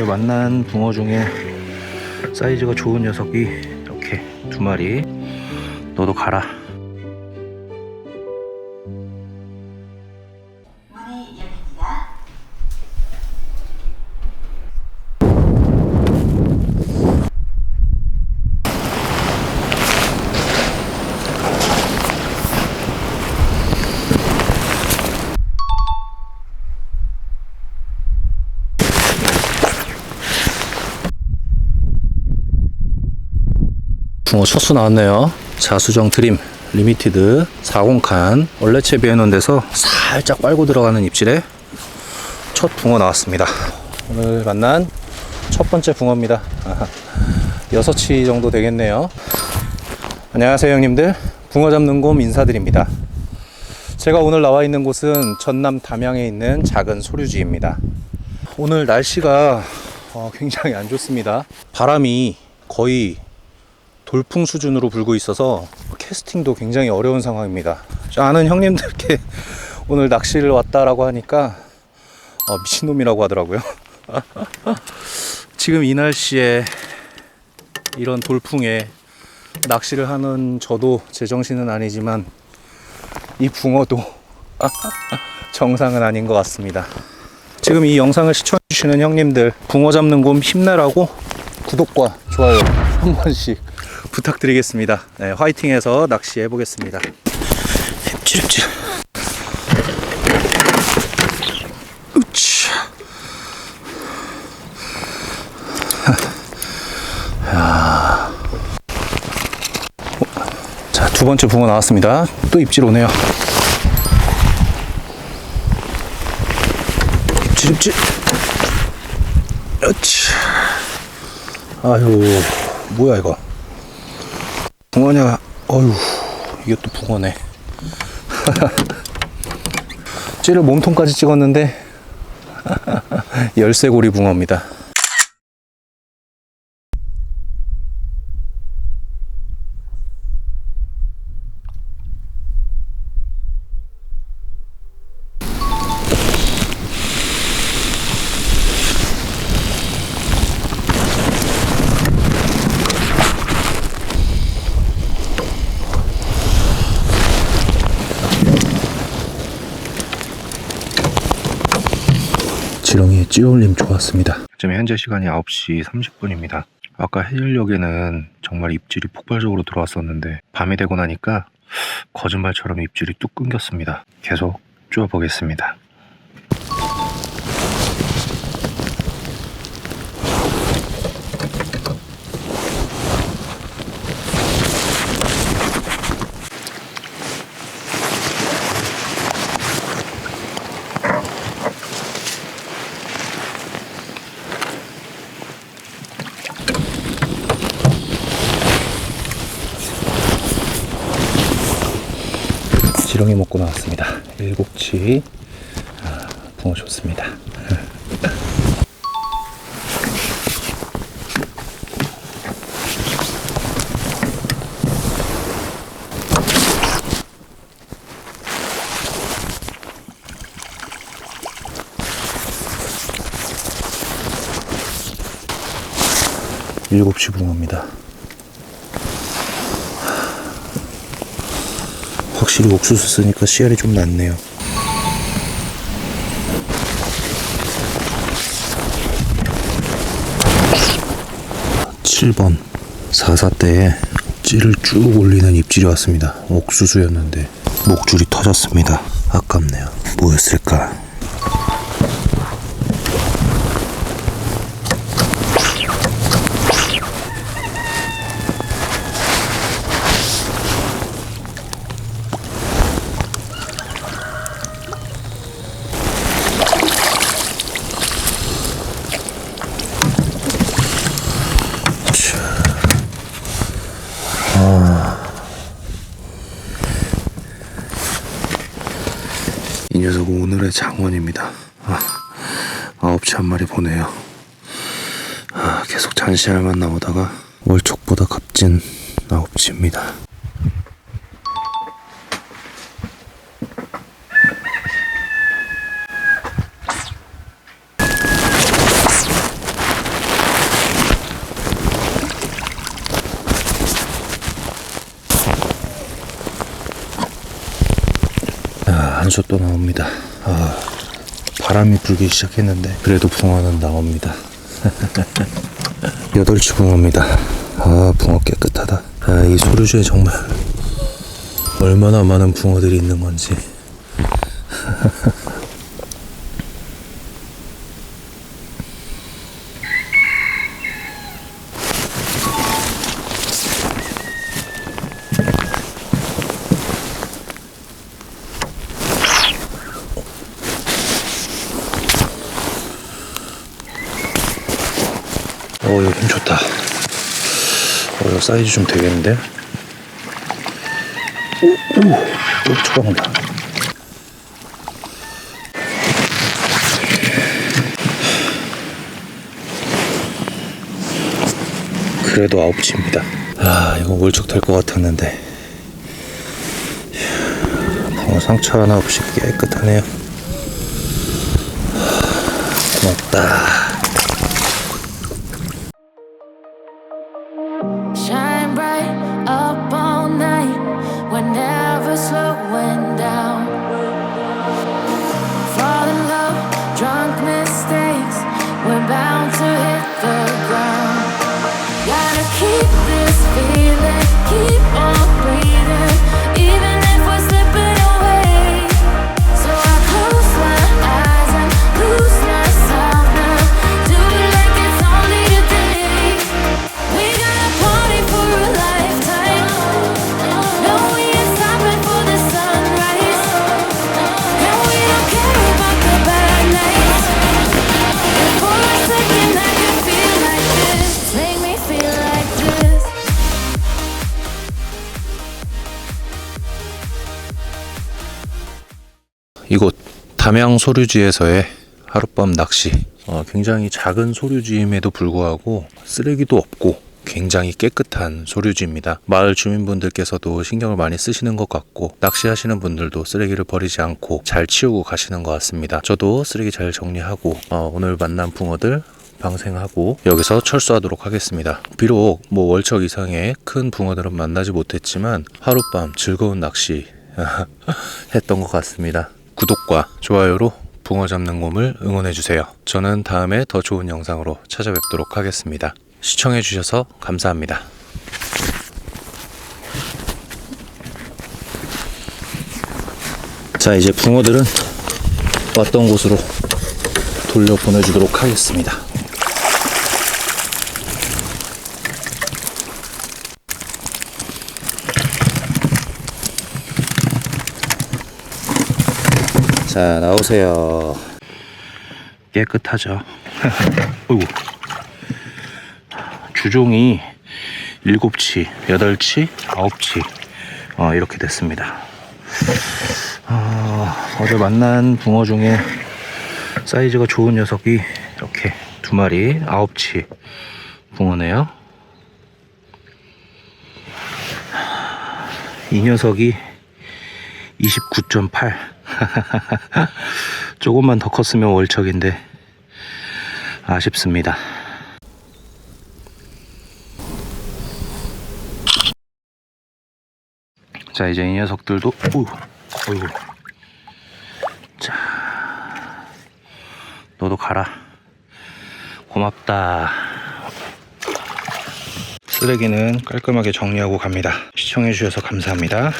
오늘 만난 붕어 중에 사이즈가 좋은 녀석이 이렇게 두 마리. 너도 가라 붕어 첫수 나왔네요. 자수정 드림 리미티드 40칸 원래 채 비해놓은 데서 살짝 빨고 들어가는 입질에 첫 붕어 나왔습니다. 오늘 만난 첫 번째 붕어입니다. 아하, 6치 정도 되겠네요. 안녕하세요 형님들. 붕어 잡는 곰 인사드립니다. 제가 오늘 나와 있는 곳은 전남 담양에 있는 작은 소류지입니다. 오늘 날씨가 어, 굉장히 안 좋습니다. 바람이 거의 돌풍 수준으로 불고 있어서 캐스팅도 굉장히 어려운 상황입니다. 저 아는 형님들께 오늘 낚시를 왔다라고 하니까 어, 미친놈이라고 하더라고요. 지금 이 날씨에 이런 돌풍에 낚시를 하는 저도 제정신은 아니지만 이 붕어도 정상은 아닌 것 같습니다. 지금 이 영상을 시청해주시는 형님들 붕어 잡는 곰 힘내라고 구독과 좋아요 한 번씩 부탁드리겠습니다. 네, 화이팅해서 낚시해 보겠습니다. 힙질힙질. 야. 어, 자, 두 번째 붕어 나왔습니다. 또 입질 오네요. 입질, 입질. 아유, 뭐야, 이거. 붕어냐? 어휴 이게 또 붕어네. 찌를 몸통까지 찍었는데 열쇠고리 붕어입니다 지렁이의 찌올림 좋았습니다. 지금 현재 시간이 9시 30분입니다. 아까 해질녘에는 정말 입질이 폭발적으로 들어왔었는데 밤이 되고 나니까 거짓말처럼 입질이 뚝 끊겼습니다. 계속 쪼아보겠습니다 지렁이 먹고 나왔습니다. 일곱치 아, 붕어 좋습니다. 일곱치 붕어입니다. 확실히 옥수수 쓰니까 씨알이 좀 낫네요. (7번) 4사대에 찌를 쭉 올리는 입질이 왔습니다. 옥수수였는데 목줄이 터졌습니다. 아깝네요. 뭐였을까 오늘의 장원입니다. 아, 아 9시 한 마리 보내요. 아, 계속 잔시알만 나오다가 월척보다 값진 9시입니다. 아, 한솥 또 나옵니다. 아, 바람이 불기 시작했는데 그래도 붕어는 나옵니다. 여덟치 붕어입니다. 아, 붕어 깨끗하다. 아, 이 소류주에 정말 얼마나 많은 붕어들이 있는 건지. 어, 이거 힘 좋다. 어, 이거 사이즈 좀 되겠는데? 오, 오, 또 쳐다본다. 그래도 아홉치입니다. 아, 이거 월척 될 것 같았는데. 어, 상처 하나 없이 깨끗하네요. 고맙다. 이곳 담양 소류지에서의 하룻밤 낚시. 어, 굉장히 작은 소류지임에도 불구하고 쓰레기도 없고 굉장히 깨끗한 소류지입니다. 마을 주민분들께서도 신경을 많이 쓰시는 것 같고 낚시하시는 분들도 쓰레기를 버리지 않고 잘 치우고 가시는 것 같습니다. 저도 쓰레기 잘 정리하고 어, 오늘 만난 붕어들 방생하고 여기서 철수하도록 하겠습니다. 비록 뭐 월척 이상의 큰 붕어들은 만나지 못했지만 하룻밤 즐거운 낚시 했던 것 같습니다. 구독과 좋아요로 붕어 잡는 곰을 응원해 주세요. 저는 다음에 더 좋은 영상으로 찾아뵙도록 하겠습니다. 시청해 주셔서 감사합니다. 자, 이제 붕어들은 왔던 곳으로 돌려 보내주도록 하겠습니다. 자, 나오세요. 깨끗하죠. 어이구. 주종이 7치, 8치, 9치. 어, 이렇게 됐습니다. 어, 어제 만난 붕어 중에 사이즈가 좋은 녀석이 이렇게 두 마리, 9치 붕어네요. 이 녀석이 29.8. 조금만 더 컸으면 월척인데 아쉽습니다. 자 이제 이 녀석들도 오, 어이구. 자 너도 가라. 고맙다. 쓰레기는 깔끔하게 정리하고 갑니다. 시청해주셔서 감사합니다.